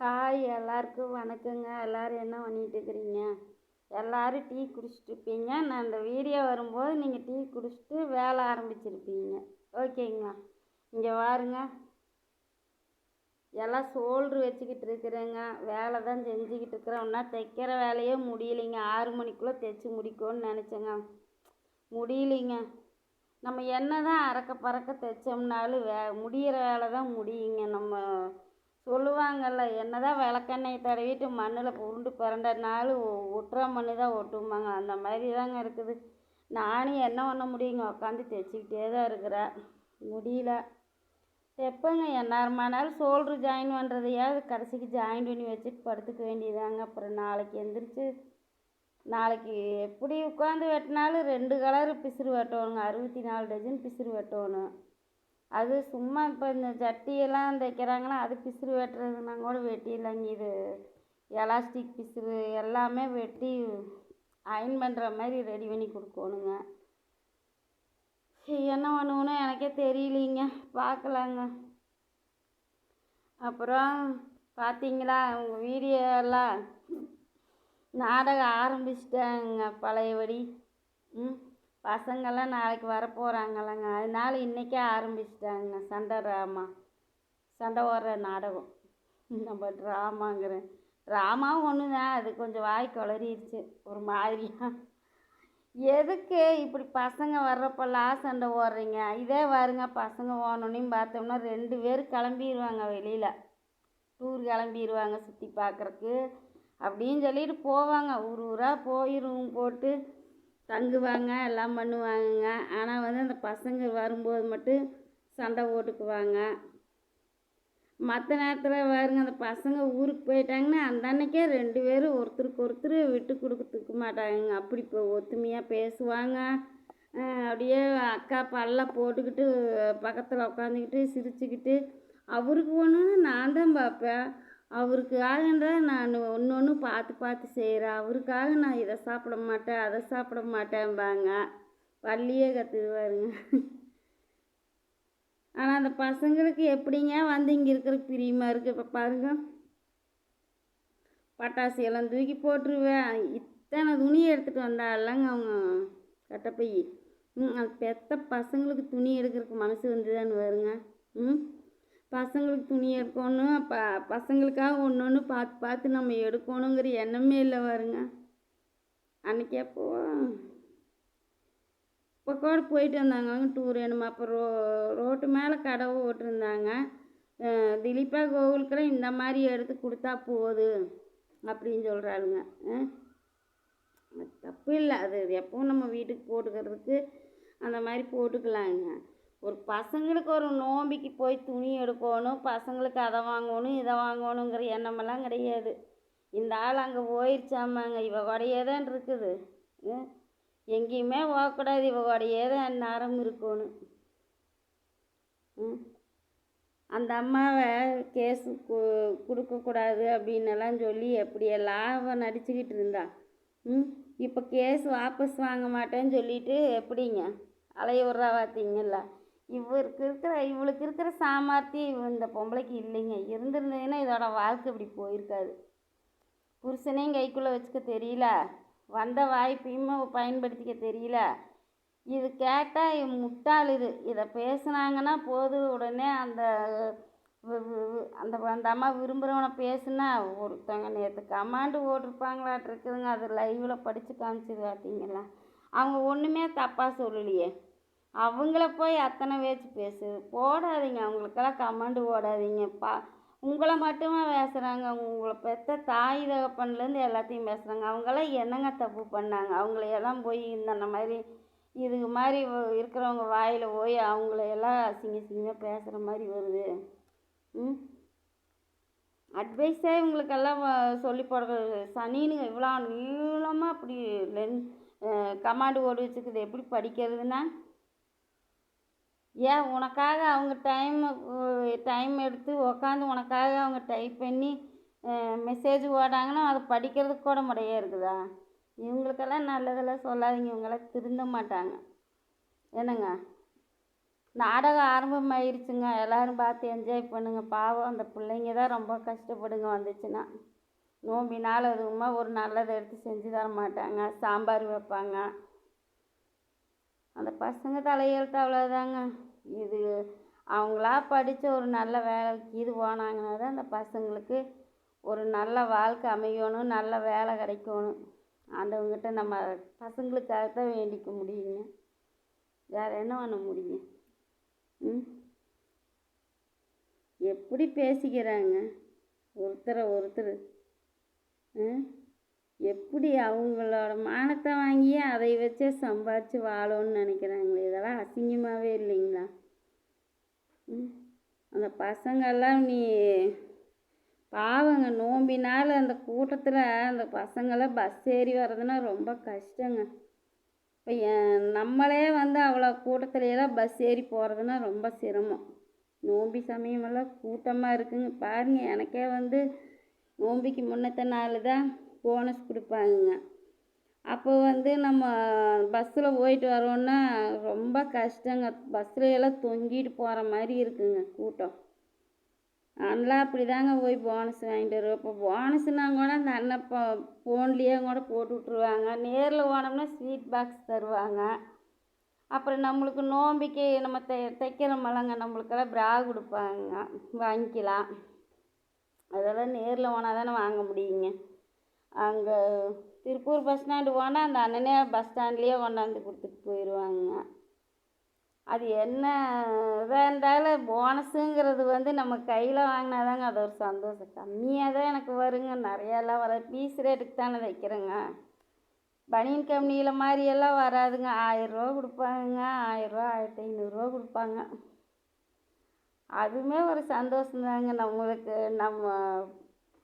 Hi எல்லாருக்கும் வணக்கங்க. எல்லோரும் என்ன பண்ணிகிட்ருக்குறீங்க இருக்கிறீங்க எல்லோரும் டீ குடிச்சிட்டு இருப்பீங்க நான் இந்த வீடியோ வரும்போது நீங்கள் டீ குடிச்சிட்டு வேலை ஆரம்பிச்சிருப்பீங்க. ஓகேங்களா? இங்கே பாருங்க எல்லாம் சோல்ட்ரு வச்சுக்கிட்டு இருக்கிறேங்க. வேலை தான் செஞ்சுக்கிட்டு இருக்கிறேன் ஒன்றா தைக்கிற வேலையே முடியலைங்க. ஆறு மணிக்குள்ளே தைச்சி முடிக்கணும்னு நினச்சேங்க. முடியலைங்க. நம்ம என்ன தான் அறக்க பறக்க தைச்சோம்னாலும் வே முடிகிற வேலை தான் முடியுங்க. நம்ம சொல்லுவாங்கல்ல என்னதான் தான் தடவிட்டு மண்ணில் உருண்டு பிறண்டனாலும் ஒட்டுற மண்ணு தான் ஒட்டுமாங்க அந்த மாதிரி தாங்க இருக்குது. நானும் என்ன பண்ண முடியுங்க? உட்காந்து தைச்சிக்கிட்டே தான் இருக்கிறேன். முடியல. தைப்பேங்க எந்நேரமானாலும் ஷோல்ட்ரு ஜாயின் பண்ணுறதையாவது கடைசிக்கு ஜாயின் பண்ணி வச்சுட்டு படுத்துக்க வேண்டியதாங்க. அப்புறம் நாளைக்கு எந்திரிச்சு நாளைக்கு எப்படி உட்காந்து வெட்டினாலும் ரெண்டு கலரு பிசிறு வெட்டணுங்க. அறுபத்தி நாலு டஜன் பிசிறு வெட்டணும். அது சும்மா இப்போ இந்த சட்டியெல்லாம் தைக்கிறாங்கன்னா அது பிசிறு வெட்டுறதுனா கூட வெட்டிடலாங்க இது. எலாஸ்டிக் பிசிறு எல்லாமே வெட்டி அயன் பண்ணுற மாதிரி ரெடி பண்ணி கொடுக்கணுங்க. என்ன பண்ணுவோன்னு எனக்கே தெரியலிங்க. பார்க்கலாங்க. அப்புறம் பார்த்தீங்களா உங்கள் வீடியோலாம் நாடகம் ஆரம்பிச்சிட்டாங்க பழையபடி. ம்? பசங்கள்லாம் நாளைக்கு வர போகிறாங்கல்லங்க அதனால இன்றைக்கே ஆரம்பிச்சிட்டாங்க சண்டை ட்ராமா சண்டை ஓடுற நாடகம். நம்ம ட்ராமாங்கிறேன் ட்ராமாவும் ஒன்று தான் அது கொஞ்சம் வாய் குளறிடுச்சு. ஒரு மாதிரியாக எதுக்கு இப்படி பசங்க வர்றப்பெல்லாம் சண்டை ஓடுறீங்க? இதே வருங்க பசங்க ஓடணுன்னு பார்த்தோம்னா ரெண்டு பேர் கிளம்பிடுவாங்க வெளியில். டூர் கிளம்பிடுவாங்க சுற்றி பார்க்குறக்கு அப்படின்னு சொல்லிட்டு போவாங்க. ஊர் ஊராக போய் ரூம் போட்டு தங்குவாங்க எல்லாம் பண்ணுவாங்கங்க. ஆனால் வந்து அந்த பசங்க வரும்போது மட்டும் சண்டை போட்டுக்குவாங்க. மற்ற நேரத்தில் வருங்க அந்த பசங்க ஊருக்கு போயிட்டாங்கன்னா அந்த அன்னைக்கே ரெண்டு பேரும் ஒருத்தருக்கு ஒருத்தர் விட்டு கொடுத்துக்க மாட்டாங்க அப்படி இப்போ ஒத்துமையாக பேசுவாங்க. அப்படியே அக்கா பல்ல போட்டுக்கிட்டு பக்கத்தில் உட்காந்துக்கிட்டு சிரிச்சுக்கிட்டு அவருக்கு ஒன்றுன்னு நான் தான் பார்ப்பேன். அவருக்காக நான் ஒன்று ஒன்று பார்த்து பார்த்து செய்கிறேன் அவருக்காக நான் இதை சாப்பிட மாட்டேன் அதை சாப்பிட மாட்டேன்பாங்க. பள்ளியே கற்றுக்குவாருங்க ஆனால் அந்த பசங்களுக்கு எப்படிங்க வந்து இங்கே இருக்கிற பிரியமாக இருக்குது இப்போ பாருங்க. பட்டாசு எல்லாம் தூக்கி போட்டுருவேன். இத்தனை துணி எடுத்துகிட்டு வந்தாலங்க அவங்க கட்டப்பை ம் அது பெத்த பசங்களுக்கு துணி எடுக்கிறதுக்கு மனசு வந்துதான்னு வருங்க ம். பசங்களுக்கு துணி எடுக்கணும் ப பசங்களுக்காக ஒன்று ஒன்று பார்த்து பார்த்து நம்ம எடுக்கணுங்கிற எண்ணமே இல்லை வருங்க அன்றைக்கி அப்போ இப்போ கூட போயிட்டு வந்தாங்க. டூர் என்னமா அப்போ ரோ ரோட்டு மேலே கடை ஓட்டிருந்தாங்க திலீபா கோகுலுக்கெல்லாம் இந்த மாதிரி எடுத்து கொடுத்தா போகுது அப்படின்னு சொல்கிறாளுங்க தப்பு இல்லை. அது எப்பவும் நம்ம வீட்டுக்கு போட்டுக்கிறதுக்கு அந்த மாதிரி போட்டுக்கலாங்க. ஒரு பசங்களுக்கு ஒரு நோம்பிக்கு போய் துணி எடுக்கணும் பசங்களுக்கு அதை வாங்கணும் இதை வாங்கணுங்கிற எண்ணமெல்லாம் கிடையாது. இந்த ஆள் அங்கே போயிடுச்சாமாங்க இவ கூடையே தான் இருக்குது. எங்கேயுமே போகக்கூடாது இவ கூடையே தான் நேரம் இருக்கணும். அந்த அம்மாவை கேஸு கு கொடுக்கக்கூடாது அப்படின்னெல்லாம் சொல்லி எப்படியெல்லாம் நடிச்சுக்கிட்டு இருந்தா. ம்? இப்போ கேஸ் வாபஸ் வாங்க மாட்டேன்னு சொல்லிட்டு எப்படிங்க? அலைய விட்றா பார்த்தீங்கள இவருக்கு இருக்கிற இவளுக்கு இருக்கிற சாமர்த்தியம் இந்த பொம்பளைக்கு இல்லைங்க. இருந்திருந்ததுன்னா இதோட வாழ்க்கை இப்படி போயிருக்காது. புருஷனையும் கைக்குள்ளே வச்சுக்க தெரியல. வந்த வாய்ப்பையும் பயன்படுத்திக்க தெரியல. இது கேட்டால் முட்டாள் இது. இதை பேசுனாங்கன்னா போதும் உடனே அந்த அந்த அந்த அம்மா விரும்புகிறவனை பேசுனா ஒருத்தவங்க நேற்று கமாண்டு ஓட்டிருப்பாங்களாட்டு இருக்குதுங்க. அது லைவில் படித்து காமிச்சது பார்த்தீங்களா அவங்க ஒன்றுமே தப்பாக சொல்லலையே. அவங்கள போய் அத்தனை பேச்சு பேசு. போடாதீங்க. அவங்களுக்கெல்லாம் கமாண்டு போடாதீங்க. பா உங்களை மட்டுமா பேசுகிறாங்க உங்களை பெற்ற தாய் தகப்பன்லேருந்து எல்லாத்தையும் பேசுகிறாங்க அவங்களாம் என்னங்க தப்பு பண்ணாங்க? அவங்களையெல்லாம் போய் இந்த மாதிரி இதுக்கு மாதிரி இருக்கிறவங்க வாயில் போய் அவங்களையெல்லாம் அசிங்க சிங்கமாக பேசுகிற மாதிரி வருது. ம்? அட்வைஸே இவங்களுக்கெல்லாம் சொல்லி போடுறது சனின்னு இவ்வளோ நீளமாக அப்படி லென் கமாண்டு ஓடி வச்சுக்குது. எப்படி படிக்கிறதுனா ஏன் உனக்காக அவங்க டைம் டைம் எடுத்து உக்காந்து உனக்காக அவங்க டைப் பண்ணி மெசேஜ் போடாங்கன்னா அதை படிக்கிறதுக்கு கூட முறையே இருக்குதா? இவங்களுக்கெல்லாம் நல்லதெல்லாம் சொல்லாதீங்க. இவங்கெல்லாம் திருந்த மாட்டாங்க. என்னங்க? நாடகம் ஆரம்பமாயிருச்சுங்க. எல்லோரும் பார்த்து என்ஜாய் பண்ணுங்க. பாவம் அந்த பிள்ளைங்க தான் ரொம்ப கஷ்டப்படுங்க வந்துச்சுன்னா. நோம்பினால் அதுவுமா ஒரு நல்லதை எடுத்து செஞ்சு தர மாட்டாங்க சாம்பார் வைப்பாங்க. அந்த பசங்க தலையெழுத்து அவ்வளோதாங்க இது அவங்களா படித்து ஒரு நல்ல வேலைக்கு இது போனாங்கன்னா தான் அந்த பசங்களுக்கு ஒரு நல்ல வாழ்க்கை அமையணும் நல்ல வேலை கிடைக்கணும். ஆண்டவங்கிட்ட நம்ம பசங்களுக்காக தான் வேண்டிக்க முடியுங்க. வேறு என்ன பண்ண முடியும் ம்? எப்படி பேசிக்கிறாங்க? ஒருத்தரை ஒருத்தர். ம்? எப்படி அவங்களோட மானத்தை வாங்கி அதை வச்சே சம்பாரித்து வாழணும்னு நினைக்கிறாங்களே இதெல்லாம் அசிங்கமாகவே இல்லைங்களா? அந்த பசங்கள்லாம் நீ பாவங்க நோம்பினால் அந்த கூட்டத்தில் அந்த பசங்களாம் பஸ் ஏறி வர்றதுன்னா ரொம்ப கஷ்டங்க. இப்போ என் நம்மளே வந்து அவ்வளோ கூட்டத்துலையெல்லாம் பஸ் ஏறி போகிறதுனா ரொம்ப சிரமம். நோம்பி சமயமெல்லாம் கூட்டமாக இருக்குங்க. பாருங்கள் எனக்கே வந்து நோம்பிக்கு முன்னத்த நாள் தான் போனஸ் கொடுப்பாங்க அப்போ வந்து நம்ம பஸ்ஸில் போயிட்டு வரோன்னா ரொம்ப கஷ்டங்க. பஸ்ஸில் எல்லாம் தொங்கிட்டு போகிற மாதிரி இருக்குங்க கூட்டம். அதெல்லாம் அப்படி தாங்க போய் போனஸ் வாங்கிட்டு வருவோம். இப்போ போனஸ்னா கூட அந்த அண்ணன் இப்போ ஃபோன்லேயே கூட போட்டு விட்ருவாங்க நேரில் போனோம்னா ஸ்வீட் பாக்ஸ் தருவாங்க. அப்புறம் நம்மளுக்கு நோம்பிக்கு நம்ம தை தைக்கிறோமல்லங்க நம்மளுக்கெல்லாம் ப்ரா கொடுப்பாங்க. வாங்கிக்கலாம். அதெல்லாம் நேரில் போனால் தானே வாங்க முடியுங்க. அங்கே திருப்பூர் பஸ் ஸ்டாண்டு போனால் அந்த அண்ணனே பஸ் ஸ்டாண்ட்லேயே கொண்டாந்து கொடுத்துட்டு போயிடுவாங்க அது என்ன இதாக இருந்தாலும் போனஸுங்கிறது வந்து நம்ம கையில் வாங்கினா தாங்க அது ஒரு சந்தோஷம். கம்மியாக தான் எனக்கு வருங்க. நிறையாலாம் வர பீஸ் ரேட்டுக்கு தானே வைக்கிறேங்க. பனியன் கம்பெனியில் மாதிரியெல்லாம் வராதுங்க. ஆயிரரூவா கொடுப்பாங்க. ஆயிரரூவா ஆயிரத்தி ஐநூறுரூவா கொடுப்பாங்க. அதுவுமே ஒரு சந்தோஷம் தாங்க நம்மளுக்கு. நம்ம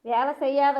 வேலை செய்யாத